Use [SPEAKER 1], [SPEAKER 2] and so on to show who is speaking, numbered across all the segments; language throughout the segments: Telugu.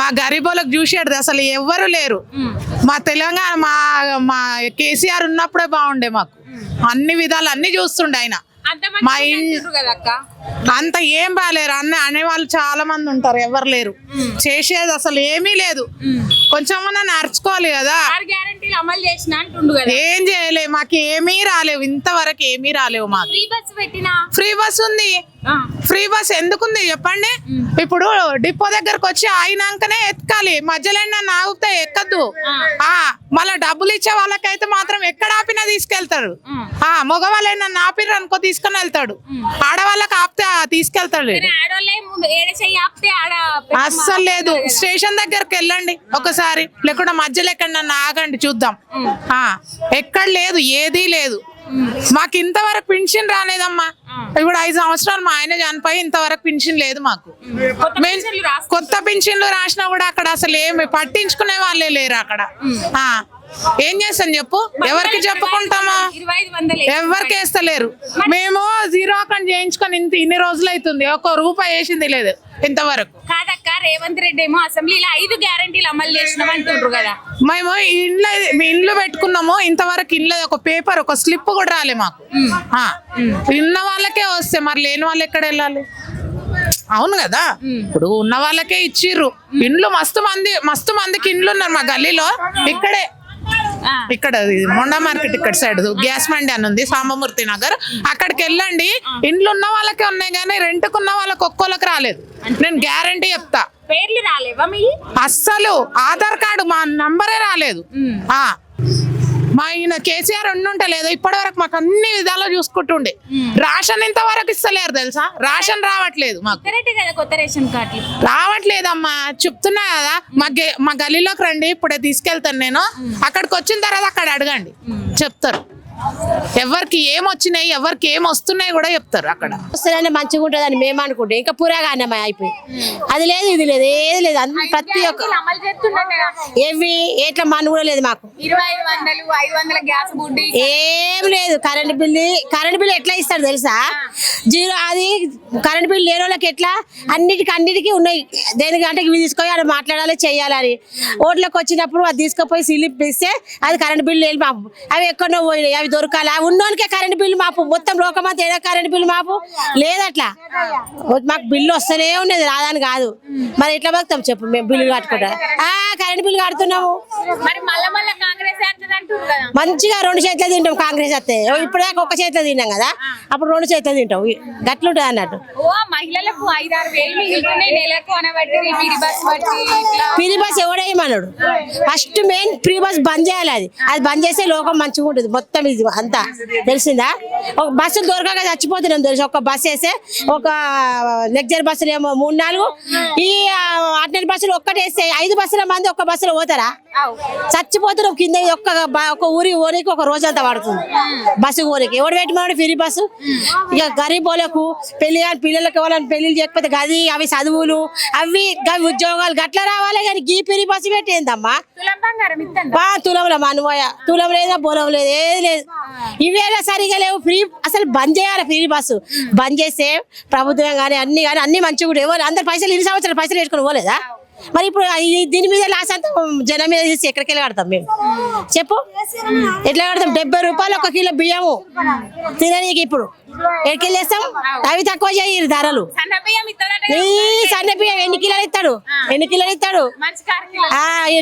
[SPEAKER 1] మా గరీబోలకు చూసేది అసలు ఎవ్వరు లేరు. మా తెలంగాణ మా మా కేసీఆర్ ఉన్నప్పుడే బాగుండే మాకు. అన్ని విధాలు అన్ని చూస్తుండే ఆయన. మా అంత ఏం బాగాలేరు అన్న అనేవాళ్ళు చాలా మంది ఉంటారు ఎవరు లేరు. చేసేది అసలు ఏమీ లేదు. కొంచెం నడుచుకోవాలి కదా.
[SPEAKER 2] అమలు చేసిన
[SPEAKER 1] ఏం చేయలే మాకు ఏమీ రాలేవు. ఇంతవరకు ఏమీ రాలేవు మాకు.
[SPEAKER 2] ఫ్రీ బస్
[SPEAKER 1] ఉంది. ఫ్రీ బస్ ఎందుకుంది చెప్పండి? ఇప్పుడు డిపో దగ్గరకు వచ్చి అయినాకనే ఎత్తుకాలి మధ్యలో నన్ను ఆగితే ఎక్కద్దు. ఆ. మళ్ళా డబ్బులు ఇచ్చే వాళ్ళకైతే మాత్రం ఎక్కడ ఆపినా తీసుకెళ్తాడు. ఆ. మగవాళ్ళు నన్ను ఆపిర్రు అనుకో తీసుకొని వెళ్తాడు. ఆడవాళ్ళకి ఆపితే తీసుకెళ్తాడు. అస్సలు లేదు. స్టేషన్ దగ్గరికి వెళ్ళండి ఒకసారి. లేకుండా మధ్యలో ఎక్కడ నన్ను ఆగండి చూద్దాం. ఆ ఎక్కడ లేదు ఏదీ లేదు. మాకు ఇంతవరకు పెన్షన్ రాలేదమ్మా. ఇప్పుడు ఐదు సంవత్సరాలు మా ఆయన చనిపోయి ఇంతవరకు పెన్షన్ లేదు మాకు.
[SPEAKER 2] కొత్త పెన్షన్లు
[SPEAKER 1] రాసినా కూడా అక్కడ అసలు ఏమి పట్టించుకునే వాళ్ళే లేరు అక్కడ. ఏం చేస్తాను చెప్పు? ఎవరికి చెప్పుకుంటామా? ఎవరికి వేస్తలేరు. మేము జీరో అకౌంట్ చేయించుకొని ఇంత ఇన్ని రోజులు అవుతుంది. ఒక్క రూపాయి వేసింది లేదు ఇంతవరకు.
[SPEAKER 2] కాదక్క రేవంత్ రెడ్డి ఏమో అసెంబ్లీలో ఐదు గ్యారంటీలు అమలు చేసినాం అంటుండ్రు కదా.
[SPEAKER 1] మేము మీ ఇంట్లో పెట్టుకున్నాము. ఇంతవరకు ఇంట్లో ఒక పేపర్ ఒక స్లిప్ కూడా రాలే మాకు. ఉన్న వాళ్ళకే వస్తే మరి లేని వాళ్ళు ఎక్కడ వెళ్ళాలి? అవును కదా? ఇప్పుడు ఉన్న వాళ్ళకే ఇచ్చిర్రు. ఇండ్లు మస్తు మంది మస్తు మందికి ఇండ్లు ఉన్నారు మా గల్లీలో. ఇక్కడే. ఇక్కడ మొండా మార్కెట్ ఇక్కడ సైడ్. గ్యాస్ మండి అని ఉంది సాంబమూర్తి నగర్. అక్కడికి వెళ్ళండి. ఇండ్లు ఉన్న వాళ్ళకే ఉన్నాయి కానీ రెంట్కు ఉన్న వాళ్ళకి ఒక్కోళ్ళకి రాలేదు. నేను గ్యారంటీ చెప్తా.
[SPEAKER 2] పేర్లు రాలేవా మీ?
[SPEAKER 1] అస్సలు ఆధార్ కార్డు మా నంబరే రాలేదు. ఆ. మా ఈయన కేసీఆర్ ఉండుంటే లేదు ఇప్పటి వరకు మాకు అన్ని విధాలు చూసుకుంటుండే. రాషన్ ఇంతవరకు ఇస్తలేరు తెలుసా? రాషన్ రావట్లేదు మాకు.
[SPEAKER 2] కరెక్ట్ కదా కొత్త రేషన్ కార్డులు?
[SPEAKER 1] రావట్లేదమ్మా. చెప్తున్నా కదా మా గే- మా గల్లీలోకి రండి ఇప్పుడే తీసుకెళ్తాను నేను. అక్కడికి వచ్చిన తర్వాత అక్కడ అడగండి. చెప్తారు. ఎవరికి ఏం వచ్చినాయి ఎవరికి ఏం వస్తున్నాయి కూడా చెప్తారు అక్కడ.
[SPEAKER 3] వస్తుందంటే మంచిగా ఉంటుందని మేము అనుకుంటే. ఇంకా పురాగానే అయిపోయి అది లేదు ఇది లేదు ఏది లేదు. అన్ని ప్రతి ఒక్క ఏవి ఎట్లా మన కూడా లేదు మాకు. ఏం లేదు. కరెంట్ బిల్లు కరెంట్ బిల్లు ఎట్లా ఇస్తారు తెలుసా? జీరో అది కరెంట్ బిల్లు లేని వాళ్ళకి ఎట్లా? అన్నిటికి అన్నిటికీ ఉన్నాయి. దేనికంటే ఇవి తీసుకొని అక్కడ మాట్లాడాలి చేయాలని. ఓట్లకు వచ్చినప్పుడు అది తీసుకుపోయి స్లిప్ ఇస్తే అది కరెంట్ బిల్లు లేదు మాపు అవి ఎక్కడో పోయినాయి. అవి దొరకాలి. ఉన్నోనికే కరెంట్ బిల్లు మాపు. మొత్తం లోకమంతా ఏదో కరెంట్ బిల్లు మాపు. లేదట్లా? మాకు బిల్లు వస్తూనే ఉన్నది. రాదని కాదు. మరి ఎట్లా బతుకుతాం చెప్పు? మేము బిల్లు కట్టుకుంటా. ఆ కరెంట్ బిల్లు కడుతున్నాము. మంచిగా రెండు చేతులు తింటాం కాంగ్రెస్ వస్తే ఇప్పటిదాకా ఒక్క చేతిలో తిన్నాం కదా. అప్పుడు రెండు చేతులు తింటాం. గట్లుంటుంది అన్నట్టు.
[SPEAKER 2] మహిళలకు ఐదారు వేలు ఫ్రీ బస్
[SPEAKER 3] ఎవడేయమన్నాడు ఫస్ట్ మెయిన్ ఫ్రీ బస్ బంద్ చేయాలి అది. అది బంద్ చేస్తే లోకం మంచిగా ఉంటుంది మొత్తం ఇది. అంతా తెలిసిందా? ఒక బస్సులు దొరకక చచ్చిపోతున్నాం తెలుసు? ఒక బస్ వేస్తే ఒక లెక్చర్ బస్సులు ఏమో మూడు నాలుగు. ఈ అటెండ్ బస్సులు ఒక్కటేస్తే ఐదు బస్సుల మంది ఒక్క బస్సులో పోతారా?
[SPEAKER 2] అవు.
[SPEAKER 3] చచ్చిపోతున్నాం కింద ఒక్క ఒక ఊరి ఓనికి ఒక రోజు అంతా పడుతుంది. బస్సు ఊరికి ఎవడు పెట్టినాడు ఫ్రీ బస్సు. ఇక గరీబ్ వాళ్ళకు పెళ్ళి కాని పిల్లలకి ఎవరైనా పెళ్ళి చేయకపోతే గది అవి చదువులు అవి ఉద్యోగాలు గట్ల రావాలి కానీ గీ ఫ్రీ బస్సు పెట్టేందమ్మా? తులంలో మనమోయ తులం లేదా బోలం లేదు ఏది లేదు. ఇవేనా సరిగా లేవు? ఫ్రీ అసలు బంద్ చేయాలి ఫ్రీ బస్సు. బంద్ చేస్తే ప్రభుత్వం కానీ అన్ని కానీ అన్ని మంచిగా కూడా ఎవరు అందరు పైసలు ఇన్ని సంవత్సరాలు పైసలు వేసుకొని పోలేదా? మరి ఇప్పుడు దీని మీద లాస్ అంతా జనం మీద తీసి ఎక్కడికి వెళ్ళి కడతాం మేము? చెప్పు. ఎట్లా కడతాం? డెబ్బై రూపాయలు ఒక కిలో బియ్యము. తిననీకి ఇప్పుడు. ఎక్కడికి వెళ్ళి వేస్తాం అవి తక్కువ చేయరు ధరలు.
[SPEAKER 2] సన్న బియ్యం ఇస్తాడట
[SPEAKER 3] ఈ సన్న బియ్యం ఎన్ని కిలోలు ఇస్తాడు? ఎన్ని కిలోలు ఇస్తాడు?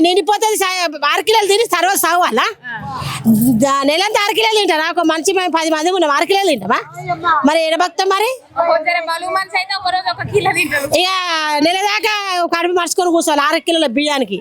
[SPEAKER 3] నిండిపోతుంది ఆరు కిలోలు తిని సర్వ సావాలా నెలంతా ఆరు కిలోలు తింటారా? ఒక మంచి మేము పది మంది ఉన్నాం ఆరు కిలోలు తింటామా? మరి ఎడబక్తాం మరి? ఇక నెల దాకా కడుపు మర్చుకొని కూర్చోవాలి ఆరు కిలోల బియ్యానికి.